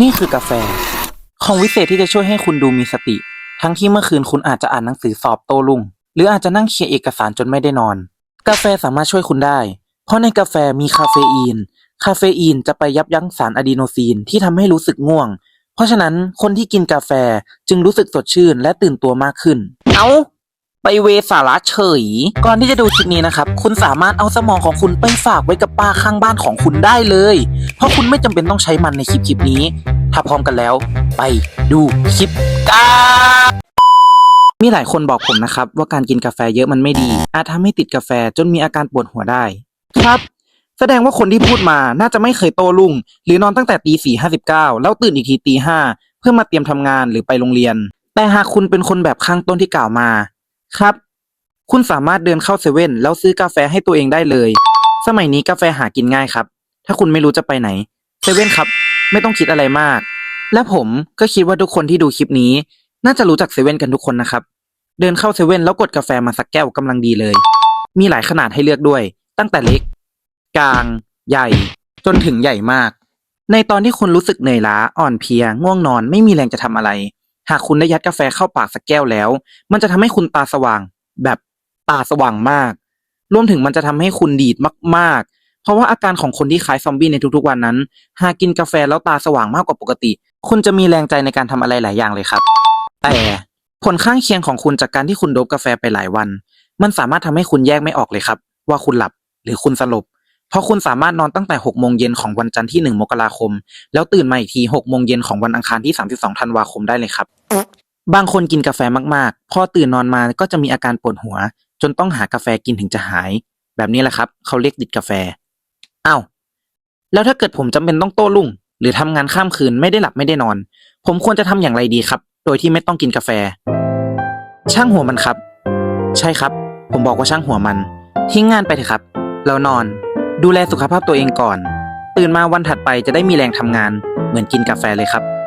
นี่คือกาแฟ ของวิเศษที่จะช่วยให้คุณดูมีสติ ทั้งที่เมื่อคืนคุณอาจจะอ่านหนังสือสอบโต้รุ่ง หรืออาจจะนั่งเคลียร์เอกสารจนไม่ได้นอน กาแฟสามารถช่วยคุณได้ เพราะในกาแฟมีคาเฟอีน คาเฟอีนจะไปยับยั้งสารอะดีโนซีนที่ทำให้รู้สึกง่วง เพราะฉะนั้นคนที่กินกาแฟจึงรู้สึกสดชื่นและตื่นตัวมากขึ้น เอา ไปเวสาระเฉย ก่อนที่จะดูคลิปนี้นะครับ คุณสามารถเอาสมองของคุณไปฝากไว้กับป้าข้างบ้านของคุณได้เลย เพราะคุณไม่จำเป็นต้องใช้มันในคลิปคลิปนี้ ถ้าพร้อมกันแล้ว ไปดูคลิปกันมีหลายคนบอกผมนะครับ ว่าการกินกาแฟเยอะมันไม่ดี อาจทำให้ติดกาแฟจนมีอาการปวดหัวได้ ครับ แสดงว่าคนที่พูดมาน่าจะไม่เคยโตรุ่ง หรือนอนตั้งแต่ตีสี่ห้าสิบเก้าแล้วตื่นอีกทีตีห้าเพื่อมาเตรียมทำงานหรือไปโรงเรียน แต่หากคุณเป็นคนแบบข้างต้นที่กล่าวมา ครับ คุณสามารถเดินเข้าเซเว่นแล้วซื้อกาแฟให้ตัวเองได้เลย สมัยนี้กาแฟหากินง่ายครับ ถ้าคุณไม่รู้จะไปไหนเซเว่นครับ ไม่ต้องคิดอะไรมาก และผมก็คิดว่าทุกคนที่ดูคลิปนี้ น่าจะรู้จักเซเว่นกันทุกคนนะครับ เดินเข้าเซเว่นแล้วกดกาแฟมาสักแก้วกำลังดีเลย มีหลายขนาดให้เลือกด้วย ตั้งแต่เล็ก กลาง ใหญ่ จนถึงใหญ่มาก ในตอนที่คุณรู้สึกเหนื่อยล้าอ่อนเพลียง่วงนอนไม่มีแรงจะทำอะไร หากคุณได้ยัดกาแฟเข้าปากสักแก้วแล้ว มันจะทำให้คุณตาสว่าง แบบตาสว่างมาก รวมถึงมันจะทำให้คุณดีดมากๆ เพราะว่าอาการของคนที่คล้ายซอมบี้ในทุกๆวันนั้น หากกินกาแฟแล้วตาสว่างมากกว่าปกติ คุณจะมีแรงใจในการทำอะไรหลายอย่างเลยครับ แต่ผลข้างเคียงของคุณจากการที่คุณดบกาแฟไปหลายวัน มันสามารถทำให้คุณแยกไม่ออกเลยครับ ว่าคุณหลับหรือคุณสลบ เพราะคุณสามารถนอนตั้งแต่ 6 โมงเย็นของวันจันทร์ที่ 1 มกราคม แล้วตื่นมาอีกที 6 โมงเย็นของวันอังคารที่ 32 ธันวาคมได้เลยครับ บางคนกินกาแฟมากๆ พอตื่นนอนมาก็จะมีอาการปวดหัว จนต้องหากาแฟกินถึงจะหาย แบบนี้แหละครับ เขาเรียกติดกาแฟอ้าวแล้วถ้าเกิดผมจำเป็นต้องโต้รุ่ง หรือทำงานข้ามคืนไม่ได้หลับไม่ได้นอน ผมควรจะทำอย่างไรดีครับ โดยที่ไม่ต้องกินกาแฟ ช่างหัวมันครับ ใช่ครับ ผมบอกว่าช่างหัวมัน ทิ้งงานไปเถอะครับ แล้วนอน ดูแลสุขภาพตัวเองก่อน ตื่นมาวันถัดไปจะได้มีแรงทำงาน เหมือนกินกาแฟเลยครับ